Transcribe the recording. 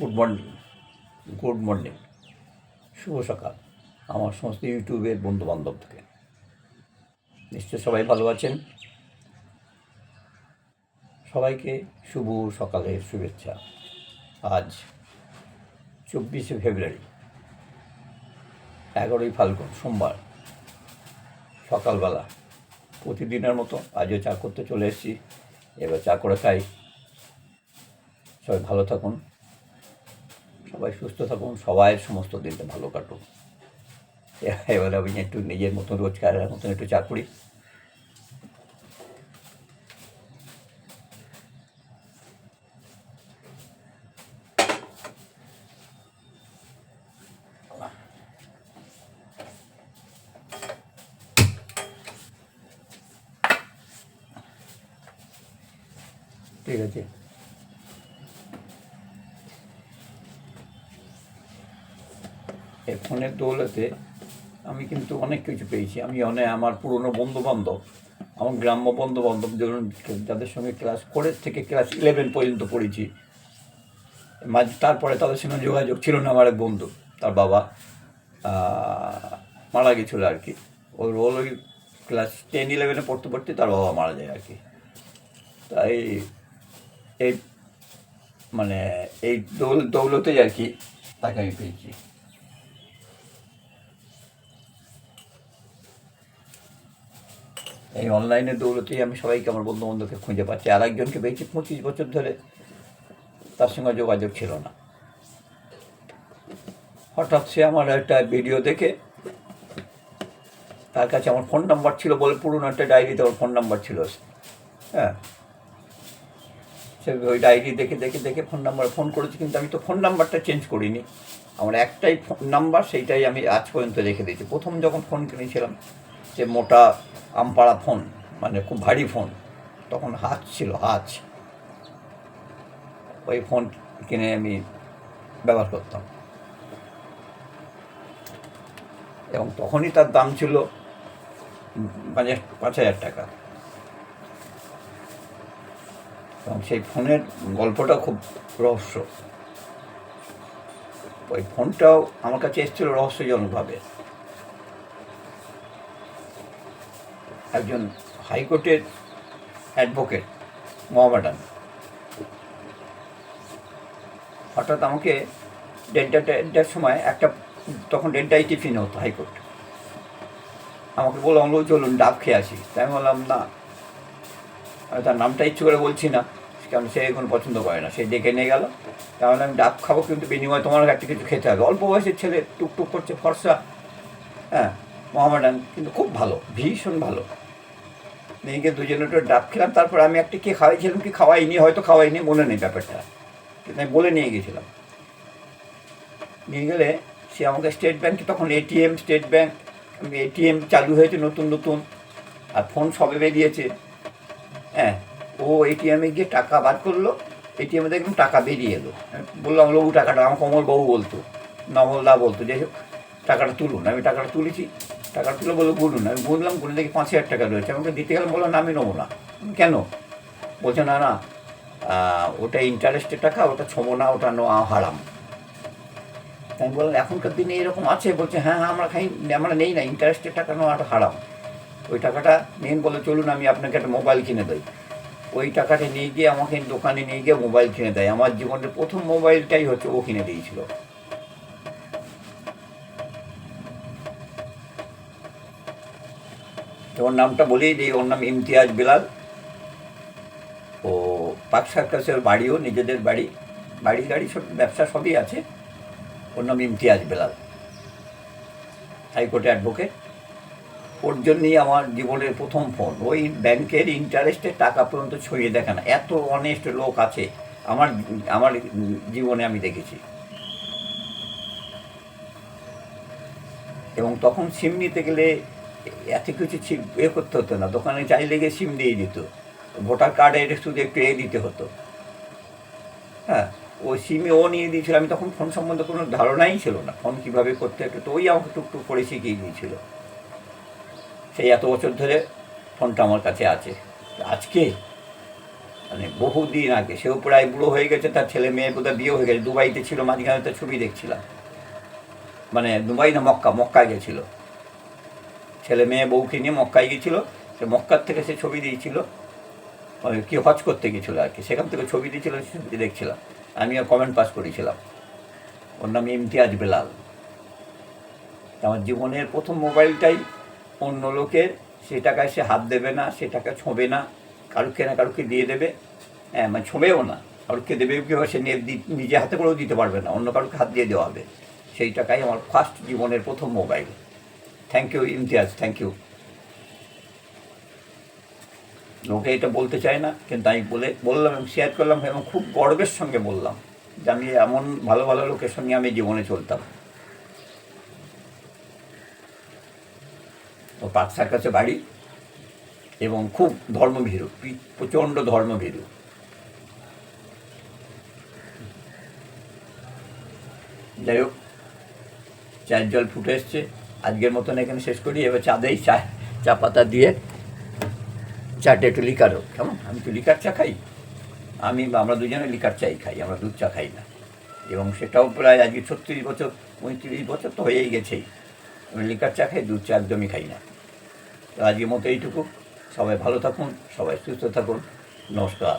Good morning good morning শুভ সকাল। আমার সমস্ত ইউটিউবের বন্ধু বান্ধব থেকে। নিশ্চয় সবাই ভালো আছেন? সবাইকে শুভ সকালের শুভেচ্ছা। আজ চব্বিশে ফেব্রুয়ারি, এগারোই ফাল্গুন, সোমবার। সকালবেলা প্রতিদিনের মতো আজও চা করতে চলে এসেছি। এবার চা করে খাই। সবাই ভালো থাকুন। সবাই সুস্থ থাকুন, সবাই সমস্ত দিনটা ভালো কাটুক। এবারে আমি একটু নিজের মতন রোজগারের মতন একটু চা করি। ঠিক আছে। এই ফোনের দৌলতে আমি কিন্তু অনেক কিছু পেয়েছি। আমি অনেক আমার পুরনো বন্ধু বান্ধব আমার গ্রাম্য বন্ধু বান্ধব ধরুন যাদের সঙ্গে ক্লাস ফোরের থেকে ক্লাস ইলেভেন পর্যন্ত পড়েছি, মাঝ- তারপরে তাদের সঙ্গে যোগাযোগ ছিল না আমার এক বন্ধু, তার বাবা মারা গেছিল আর কি। ওর রোল ওই ক্লাস টেন ইলেভেনে পড়তে পড়তে তার বাবা মারা যায় আর কি। তাই এই মানে এই দৌল দৌলতে আর কি তাকে আমি পেয়েছি। এই অনলাইনের দৌলতেই আমি সবাইকে আমার বন্ধু বান্ধবকে খুঁজে পাচ্ছি। আর একজনকে পেয়েছি পঁচিশ বছর ধরে। তার সঙ্গে যোগাযোগ ছিল না। হঠাৎ সে আমার একটা ভিডিও দেখে, তার কাছে আমার ফোন নাম্বার ছিল বলে পুরনো একটা ডায়েরিতে আমার ফোন নাম্বার ছিল হ্যাঁ। সে ওই ডায়েরি দেখে দেখে দেখে ফোন নাম্বার, ফোন করেছি কিন্তু আমি তো ফোন নাম্বারটা চেঞ্জ করিনি। আমার একটাই ফোন নাম্বার, সেইটাই আমি আজ পর্যন্ত রেখে দিয়েছি। প্রথম যখন ফোন কিনেছিলাম যে মোটা আমপাড়া ফোন মানে খুব ভারী ফোন, তখন হাত ছিল, হাত। ওই ফোন কিনে আমি ব্যবহার করতাম। এবং তখনই তার দাম ছিল পাঁচ পাঁচ হাজার টাকা। এবং সেই ফোনের গল্পটা খুব রহস্য। ওই ফোনটাও আমার কাছে এসেছিল রহস্যজনকভাবে। একজন হাইকোর্টের অ্যাডভোকেট মোহামেডান হঠাৎ আমাকে দেড়টা দেড়টার সময় একটা, তখন দেড়টায় টিফিন হতো হাইকোর্ট। আমাকে বললাম, বলল, চলুন, ডাব খেয়ে আসি। তাই আমি বললাম, না। আমি তার নামটা ইচ্ছে করে বলছি না, কারণ সে এখন পছন্দ করে না, সে ডেকে নিয়ে গেল। তাহলে আমি ডাব খাব, কিন্তু বিনিময়ে তোমার একটা কিছু খেতে হবে। অল্প বয়সের ছেলে, টুকটুক করছে, ফর্সা। হ্যাঁ মোহামেডান কিন্তু খুব ভালো, ভীষণ ভালো। গিয়ে দুজনে একটু ডাব খেলাম, তারপর আমি একটা কে খাওয়াইছিলাম কি খাওয়াইনি, হয়তো খাওয়াইনি, মনে নেই ব্যাপারটা। কিন্তু আমি বলে নিয়ে গেছিলাম নিয়ে গেলে সে আমাকে স্টেট ব্যাঙ্কে তখন এটিএম, স্টেট ব্যাঙ্ক এটিএম চালু হয়েছে নতুন নতুন, আর ফোন সবে বেরিয়েছে। হ্যাঁ ও এটিএমে গিয়ে টাকা বার করল, এটিএমে দেখলাম টাকা বেরিয়ে এলো। বললাম লঘু টাকাটা আমার বউ বলতো, নমলদা বলতো যে টাকাটা তুলুন। আমি টাকাটা তুলেছি টাকাটা তুলে বলল গুনুন আমি গুনলাম গুনে দেখি পাঁচ হাজার টাকা রয়েছে। আমাকে দিতে গেলাম বললাম না, আমি নেব না। কেন? বলছে, না না ওটা ইন্টারেস্টের টাকা, ওটা ছোবো না, ওটা নেওয়া হারাম। তাই আমি বললাম, এখনকার দিনে এরকম আছে? বলছে হ্যাঁ হ্যাঁ আমরা খাই, আমরা নেই না ইন্টারেস্টের টাকা নেওয়াটা হারাম। ওই টাকাটা নিন বলে, চলুন, আমি আপনাকে একটা মোবাইল কিনে দিই। ওই টাকাটা নিয়ে গিয়ে আমাকে দোকানে নিয়ে গিয়ে মোবাইল কিনে দেয়। আমার জীবনের প্রথম মোবাইলটাই হচ্ছে, ও কিনে দিয়েছিল। তো ওর নামটা বলেই দিই, ওর নাম ইমতিয়াজ বিলাল। ও পাক সার্কাসের বাড়িও, নিজেদের বাড়ি বাড়ি গাড়ি সব, ব্যবসা সবই আছে। ওর নাম ইমতিয়াজ বেলাল। হাইকোর্টে অ্যাডভোকেট। ওর জন্যই আমার জীবনের প্রথম ফোন। ওই ব্যাংকের ইন্টারেস্টে টাকা পর্যন্ত ছড়িয়ে দেখে না। এত অনেস্ট লোক আছে, আমার আমার জীবনে আমি দেখেছি। এবং তখন সিম নিতে গেলে এত কিছু এ করতে হতো না। দোকানে চাইলে গিয়ে সিম দিয়ে দিত। ভোটার কার্ডের শুধু একটু এ দিতে হতো। হ্যাঁ ও সিমে ও নিয়ে দিয়েছিল। আমি তখন ফোন সম্বন্ধে কোনো ধারণাই ছিল না। ফোন কীভাবে করতে হতো, তো ওই আমাকে টুকটুক করে শিখিয়ে দিয়েছিল। সেই এত বছর ধরে ফোনটা আমার কাছে আছে। আজকে মানে বহুদিন আগে, সেও প্রায় বুড়ো হয়ে গেছে, তার ছেলে মেয়ে বোধহয় বিয়ে হয়ে গেছে। দুবাইতে ছিল, মাঝখানে তার ছবি দেখছিলাম। মানে দুবাই না, মক্কা, মক্কায় গেছিল। ছেলে মেয়ে বউকে নিয়ে মক্কায় গেছিল সে মক্কার থেকে সে ছবি দিয়েছিল। ওই কি হজ করতে গেছিল আর কি, সেখান থেকে ছবি দিয়েছিল, সে ছবি দেখছিলাম। আমিও কমেন্ট পাস করেছিলাম। ওর নাম ইমতিয়াজ বেলাল। আমার জীবনের প্রথম মোবাইলটাই অন্য লোকের, সে টাকায় সে হাত দেবে না, সে টাকা ছোঁবে না, কারুকে না কারুকে দিয়ে দেবে। হ্যাঁ মানে ছোঁবেও না, কারুকে দেবে কীভাবে সে নিজে হাতে করেও দিতে পারবে না, অন্য কারুকে হাত দিয়ে দেওয়া হবে। সেই টাকাই আমার ফার্স্ট জীবনের প্রথম mobile. Thank you Imtiaz thank you লোকে এটা বলতে চায় না, কিন্তু আমি বলে, বললাম এবং শেয়ার করলাম এবং খুব গর্বের সঙ্গে বললাম যে আমি এমন ভালো ভালো লোকের সঙ্গে আমি জীবনে চলতাম। ও পাকসার কাছে বাড়ি এবং খুব ধর্মভীরু প্রচণ্ড ধর্মভীরু। যাই হোক, চায়ের জল ফুটে এসছে। আজকের মতন এখানে শেষ করি, এবার চাঁদেই চা চা পাতা দিয়ে চাটা একটু লিকারও কেমন? আমি তো লিকার চা খাই। আমি আমরা দুজনে লিকার চাই খাই, আমরা দুধ চা খাই না। এবং সেটাও প্রায় আজকে ছত্রিশ বছর, পঁয়ত্রিশ বছর তো হয়েই গেছেই আমি লিকার চা খাই, দুধ চা একদমই খাই না। তো আজকের মতো এইটুকু। সবাই ভালো থাকুন, সবাই সুস্থ থাকুন। নমস্কার।